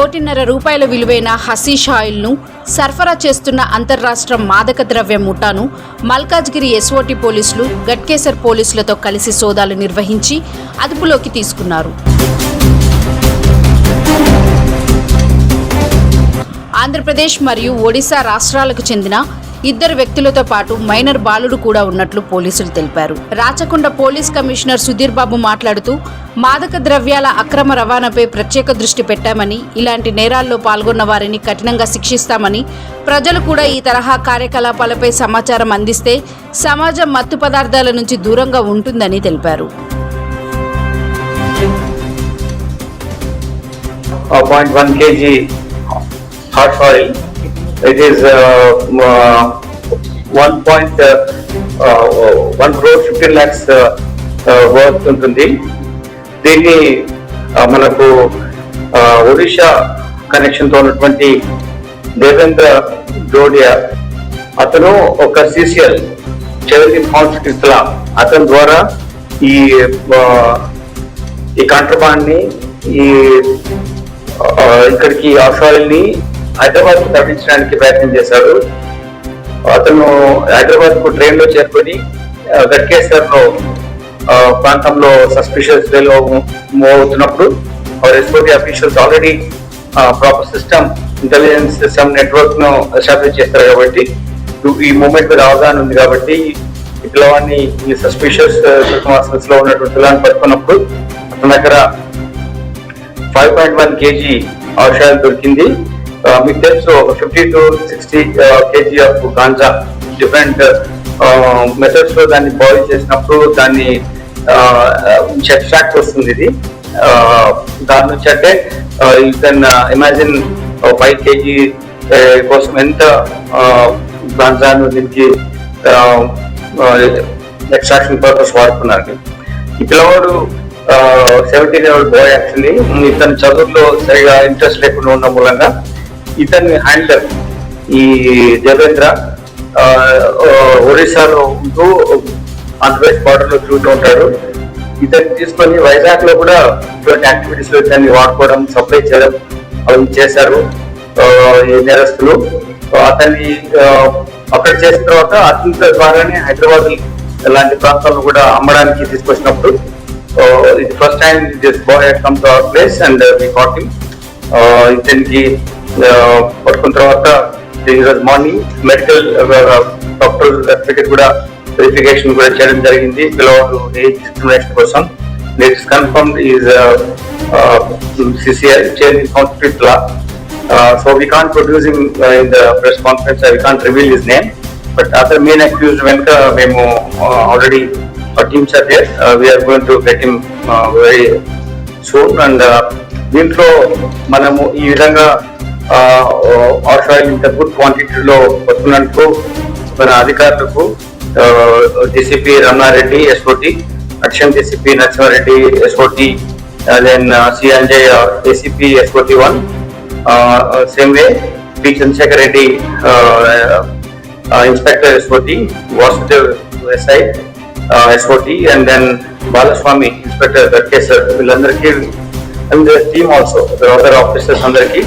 కోటిన్నర రూపాయల విలువైన హసీష్ ఆయిల్ను సరఫరా చేస్తున్న అంతర్రాష్ట్ర మాదక ద్రవ్య ముఠాను మల్కాజ్గిరి ఎస్ఓటి పోలీసులు గట్కేసర్ పోలీసులతో కలిసి సోదాలు నిర్వహించి అదుపులోకి తీసుకున్నారు. ఆంధ్రప్రదేశ్ మరియు ఒడిశా రాష్ట్రాలకు చెందిన ఇద్దరు వ్యక్తులతో పాటు మైనర్ బాలుడు కూడా ఉన్నట్లు పోలీసులు తెలిపారు. రాచకొండ పోలీస్ కమిషనర్ సుధీర్ బాబు మాట్లాడుతూ మాదక ద్రవ్యాల అక్రమ రవాణాపై ప్రత్యేక దృష్టి పెట్టామని ఇలాంటి నేరాల్లో పాల్గొన్న వారిని కఠినంగా శిక్షిస్తామని ప్రజలు కూడా ఈ తరహా కార్యకలాపాలపై సమాచారం అందిస్తే సమాజం మత్తు పదార్థాల నుంచి దూరంగా ఉంటుందని తెలిపారు. Point one K G hot It is uh, uh, 1. point, uh, uh, 1 crore 15 lakhs uh, uh, worth ఉంటుంది దీన్ని uh, మనకు uh, ఒడిషా కనెక్షన్తో ఉన్నటువంటి దేవేంద్ర జోడియా అతను ఒక సిసిఎల్ చెవిలిన్ కాన్ఫ్లిక్ట్ ఇస్లాం అతని ద్వారా ఈ uh, ఈ కాంట్రబాండ్ని ఈ ఇక్కడికి ఆఫాయిల్ హైదరాబాద్కు తరలించడానికి ప్రయత్నం చేశాడు. అతను హైదరాబాద్కు ట్రైన్లో చేరుకొని గట్కేశ్వర్లో ప్రాంతంలో సస్పిషియస్ వేలో మూవ్ అవుతున్నప్పుడు our SOT officials already proper system intelligence system నెట్వర్క్ను ఎస్టాబ్లిష్ చేస్తారు కాబట్టి ఈ మూమెంట్ మీద అవగాహన ఉంది కాబట్టి ఈ పిల్లవాడిని ఈ సస్పిషియస్లో ఉన్నటువంటి పిల్లల్ని పట్టుకున్నప్పుడు అతని దగ్గర ఫైవ్ పాయింట్ వన్ కేజీ ఔషధాలు దొరికింది. మీకు తెలుసు fifty to sixty KG of ganja different మెథడ్స్లో దాన్ని బాయిల్ చేసినప్పుడు దాన్ని uh, uh, ఎక్స్ట్రాక్ట్ వస్తుంది ఇది. Uh, దాని నుంచి అంటే you can imagine five KG కోసం ఎంత గాంజాను దీనికి ఎక్స్ట్రాక్షన్ పర్పస్ వాడుతున్నారు ఈ పిల్లవాడు సెవెంటీన్ ఇయర్ బాయ్ యాక్చువల్లీ ఇతను చదువులో సరిగా ఇంట్రెస్ట్ లేకుండా ఉన్న మూలంగా ఇతని హ్యాండర్ ఈ దేవేంద్ర ఒరిస్సాలో ఉంటూ ఆంధ్రప్రదేశ్ బార్డర్లో తిరుగుతూ ఉంటాడు. ఇతన్ని తీసుకొని వైజాగ్లో కూడా ఇటువంటి యాక్టివిటీస్లో ఇతన్ని వాడుకోవడం సప్లై చేయడం అవి చేశారు ఈ నేరస్తులు. అతన్ని అక్కడ చేసిన తర్వాత అతని ద్వారానే హైదరాబాద్ ఇలాంటి ప్రాంతాలను కూడా అమ్మడానికి తీసుకొచ్చినప్పుడు ఇది first time this boy come to our place and we caught him దీనికి పట్టుకున్న తర్వాత ఈరోజు మార్నింగ్ మెడికల్ డాక్టర్ సర్టిఫికేట్ కూడా వెరిఫికేషన్ కూడా చేయడం జరిగింది. పిల్లవాడు ఏజ్ డిస్క్రిమినేషన్ కోసం. It's confirm is CCI chairman constitute law so we can produce in in the press conference we can reveal his name but other main accused వెనుక మేము already teams are there we're going to get him very soon and దీంట్లో మనము ఈ విధంగా of oil ఇంత good క్వాంటిటీలో వస్తున్నందుకు మన అధికారులకు డిసిపి రమణారెడ్డి ఎస్ఓటి అక్షయం DCP Narasimha Reddy SOT then సిఎన్జే DCP SOT one same way P. Chandrashekar Reddy inspector SOT Vasudev SI SOT and then Balaswamy inspector Ghatkesar వీళ్ళందరికీ and team also other officers అందరికీ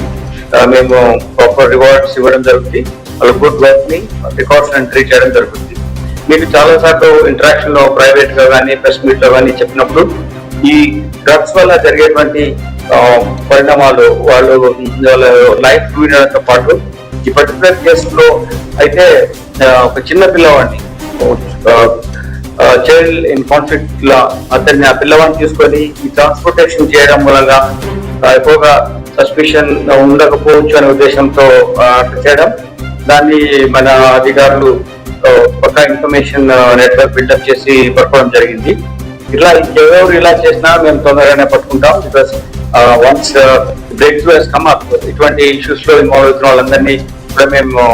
మేము proper rewards ఇవ్వడం జరుగుతుంది. వాళ్ళ గుడ్ వర్క్ని records entry చేయడం జరుగుతుంది. మీకు చాలా సార్లు ఇంటరాక్షన్లో ప్రైవేట్గా కానీ ప్రెస్ మీట్లో కానీ చెప్పినప్పుడు ఈ డ్రగ్స్ వల్ల జరిగేటువంటి పరిణామాలు వాళ్ళు వాళ్ళ లైఫ్ వీడడంతో పాటు ఈ పర్టికులర్ కేసులో అయితే ఒక చిన్న పిల్లవాడిని చైల్డ్ ఇన్ కాన్ఫ్లిక్ట్ లా అతన్ని ఆ పిల్లవాడిని తీసుకొని ఈ ట్రాన్స్పోర్టేషన్ చేయడం మూలంగా ఎక్కువగా సస్పిషన్ ఉండకపోవచ్చు అనే ఉద్దేశంతో అట్లా చేయడం. దాన్ని మన అధికారులు కొత్త ఇన్ఫర్మేషన్ నెట్వర్క్ బిల్డప్ చేసి పట్టుకోవడం జరిగింది. ఇట్లా ఎవరు ఇలా చేసినా మేము తొందరగానే పట్టుకుంటాం because once break through he's come up ఇటువంటి ఇష్యూస్లో ఇన్వాల్వ్ అవుతున్న వాళ్ళందరినీ కూడా మేము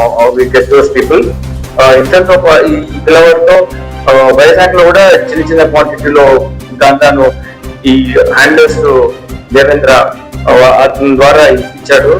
గెట్ దోస్ పీపుల్ ఇంతతో ఈ ఈ పిల్లవాడితో వైజాగ్లో కూడా చిన్న చిన్న క్వాంటిటీలో గంధాను ఈ హ్యాండల్స్ దేవేంద్ర అతని ద్వారా ఇచ్చాడు